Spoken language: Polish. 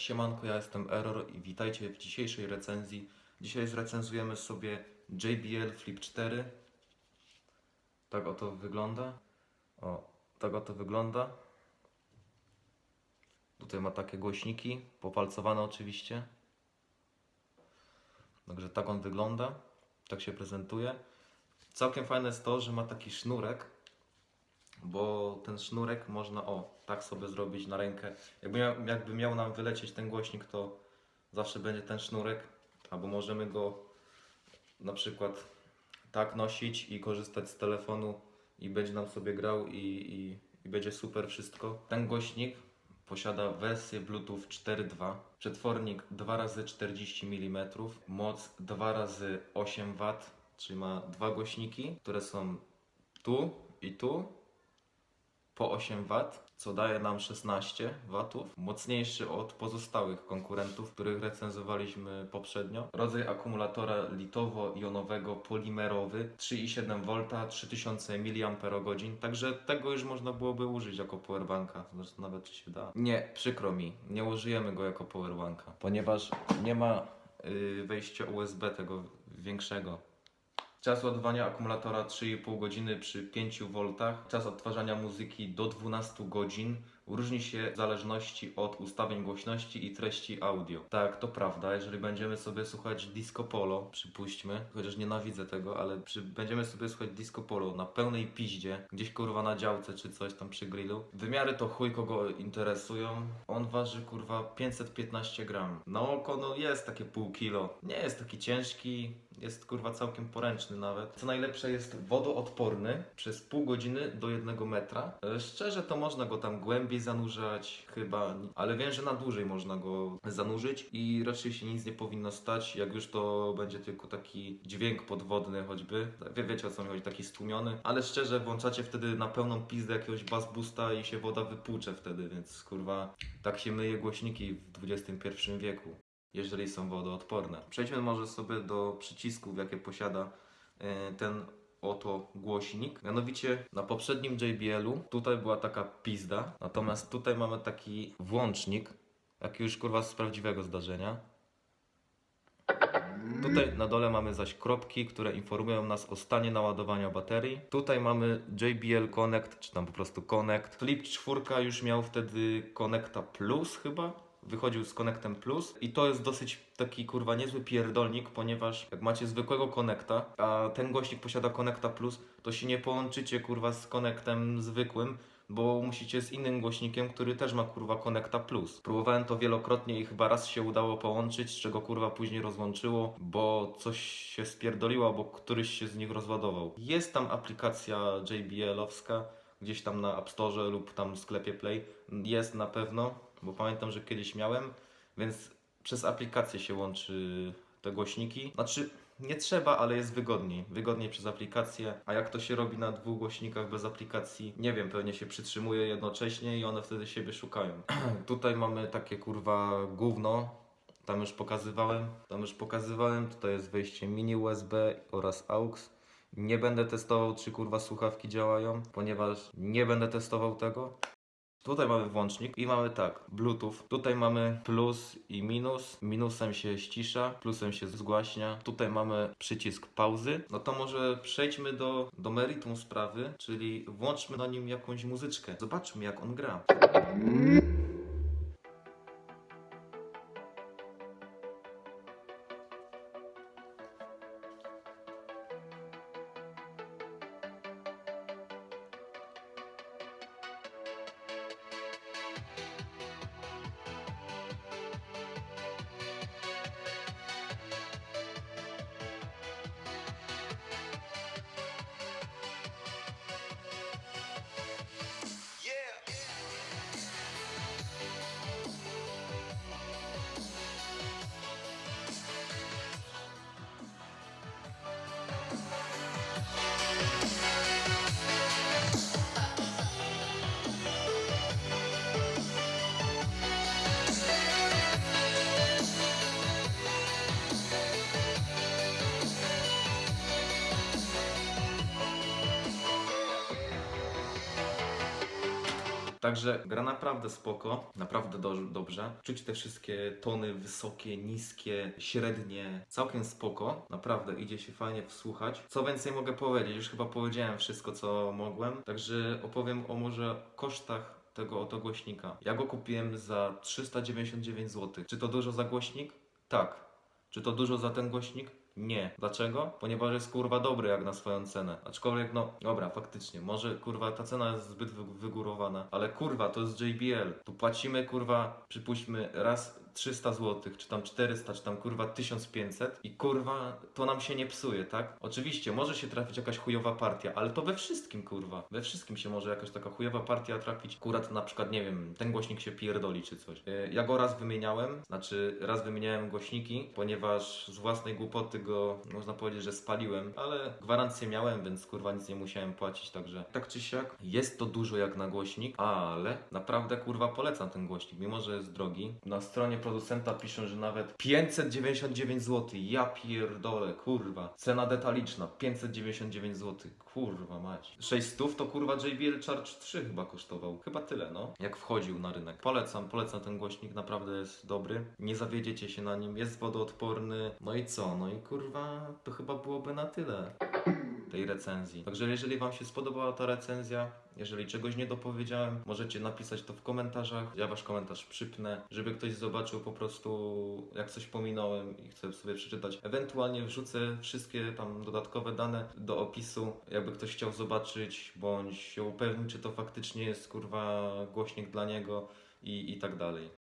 Siemanko, ja jestem Error i witajcie w dzisiejszej recenzji. Dzisiaj zrecenzujemy sobie JBL Flip 4. Tak oto wygląda. O, tak oto wygląda. Tutaj ma takie głośniki, popalcowane oczywiście. Także tak on wygląda. Tak się prezentuje. Całkiem fajne jest to, że ma taki sznurek, bo ten sznurek można o tak sobie zrobić na rękę. Jakby miał, jakby miał nam wylecieć ten głośnik, to zawsze będzie ten sznurek, albo możemy go na przykład tak nosić i korzystać z telefonu i będzie nam sobie grał i, i, i będzie super wszystko. Ten głośnik posiada wersję Bluetooth 4.2, przetwornik 2x40 mm, moc 2x8 W, czyli ma dwa głośniki, które są tu i tu po 8 W, co daje nam 16 W, mocniejszy od pozostałych konkurentów, których recenzowaliśmy poprzednio. Rodzaj akumulatora litowo-jonowego polimerowy 3,7 V, 3000 mAh, także tego już można byłoby użyć jako powerbanka. Zresztą nawet czy się da. Nie, przykro mi, nie użyjemy go jako powerbanka, ponieważ nie ma yy, wejścia USB tego większego. Czas ładowania akumulatora 3,5 godziny przy 5 V. Czas odtwarzania muzyki do 12 godzin. Różni się w zależności od ustawień głośności i treści audio. Tak, to prawda, jeżeli będziemy sobie słuchać disco polo, przypuśćmy, chociaż nienawidzę tego, ale przy, będziemy sobie słuchać disco polo na pełnej piździe, gdzieś kurwa na działce czy coś tam przy grillu. Wymiary to chuj kogo interesują. On waży kurwa 515 gram. Na oko no jest takie pół kilo. Nie jest taki ciężki, jest kurwa całkiem poręczny nawet. Co najlepsze jest wodoodporny przez pół godziny do jednego metra. E, Szczerze to można go tam głębiej zanurzać chyba, ale wiem, że na dłużej można go zanurzyć i raczej się nic nie powinno stać, jak już to będzie tylko taki dźwięk podwodny choćby. Wie, wiecie o co mi chodzi, taki stłumiony, ale szczerze włączacie wtedy na pełną pizdę jakiegoś bass boosta i się woda wypłucze wtedy, więc kurwa tak się myje głośniki w XXI wieku jeżeli są wodoodporne. Przejdźmy może sobie do przycisków, jakie posiada e, ten oto głośnik. Mianowicie na poprzednim JBL-u tutaj była taka pizda, natomiast tutaj mamy taki włącznik, jaki już kurwa z prawdziwego zdarzenia. Tutaj na dole mamy zaś kropki, które informują nas o stanie naładowania baterii. Tutaj mamy JBL Connect, czy tam po prostu Connect. Flip 4 już miał wtedy Connecta Plus chyba. Wychodził z Connectem Plus i to jest dosyć taki kurwa niezły pierdolnik, ponieważ jak macie zwykłego Connecta, a ten gościk posiada Connecta Plus, to się nie połączycie kurwa z Connectem zwykłym, bo musicie z innym głośnikiem, który też ma kurwa Connecta Plus. Próbowałem to wielokrotnie i chyba raz się udało połączyć, z czego kurwa później rozłączyło, bo coś się spierdoliło, bo któryś się z nich rozładował. Jest tam aplikacja JBL-owska, gdzieś tam na App Store lub tam w sklepie Play. Jest na pewno, bo pamiętam, że kiedyś miałem, więc przez aplikację się łączy te głośniki. Znaczy, nie trzeba, ale jest wygodniej. Wygodniej przez aplikację. A jak to się robi na dwóch głośnikach bez aplikacji? Nie wiem, pewnie się przytrzymuje jednocześnie i one wtedy siebie szukają. Tutaj mamy takie kurwa gówno. Tam już pokazywałem. Tam już pokazywałem. Tutaj jest wejście mini USB oraz AUX. Nie będę testował, czy kurwa słuchawki działają, ponieważ nie będę testował tego. Tutaj mamy włącznik i mamy tak, Bluetooth. Tutaj mamy plus i minus. Minusem się ścisza, plusem się zgłaśnia. Tutaj mamy przycisk pauzy. No to może przejdźmy do, do meritum sprawy, czyli włączmy na nim jakąś muzyczkę. Zobaczmy jak on gra. Także gra naprawdę spoko, naprawdę do, dobrze. Czuć te wszystkie tony wysokie, niskie, średnie, całkiem spoko. Naprawdę idzie się fajnie wsłuchać. Co więcej mogę powiedzieć? Już chyba powiedziałem wszystko, co mogłem. Także opowiem o może kosztach tego oto głośnika. Ja go kupiłem za 399 zł. Czy to dużo za głośnik? Tak. Czy to dużo za ten głośnik? Nie. Dlaczego? Ponieważ jest kurwa dobry jak na swoją cenę. Aczkolwiek no, dobra, faktycznie, może kurwa ta cena jest zbyt wy- wygórowana, ale kurwa to jest JBL. Tu płacimy kurwa, przypuśćmy raz 300 zł, czy tam 400, czy tam kurwa 1500 i kurwa to nam się nie psuje, tak? Oczywiście może się trafić jakaś chujowa partia, ale to we wszystkim kurwa. We wszystkim się może jakaś taka chujowa partia trafić. Akurat na przykład, nie wiem, ten głośnik się pierdoli czy coś. E, Ja go raz wymieniałem, znaczy raz wymieniałem głośniki, ponieważ z własnej głupoty go, można powiedzieć, że spaliłem, ale gwarancję miałem, więc kurwa nic nie musiałem płacić, także tak czy siak jest to dużo jak na głośnik, ale naprawdę kurwa polecam ten głośnik, mimo że jest drogi. Na stronie producenta piszą, że nawet 599 zł, ja pierdolę, kurwa. Cena detaliczna, 599 zł, kurwa mać. 600 to kurwa JBL Charge 3 chyba kosztował, chyba tyle no, jak wchodził na rynek. Polecam, polecam ten głośnik, naprawdę jest dobry. Nie zawiedziecie się na nim, jest wodoodporny. No i co? No i kurwa, to chyba byłoby na tyle tej recenzji. Także jeżeli Wam się spodobała ta recenzja, jeżeli czegoś nie dopowiedziałem, możecie napisać to w komentarzach. Ja Wasz komentarz przypnę, żeby ktoś zobaczył po prostu, jak coś pominąłem i chcę sobie przeczytać. Ewentualnie wrzucę wszystkie tam dodatkowe dane do opisu, jakby ktoś chciał zobaczyć, bądź się upewnić, czy to faktycznie jest kurwa głośnik dla niego i, i tak dalej.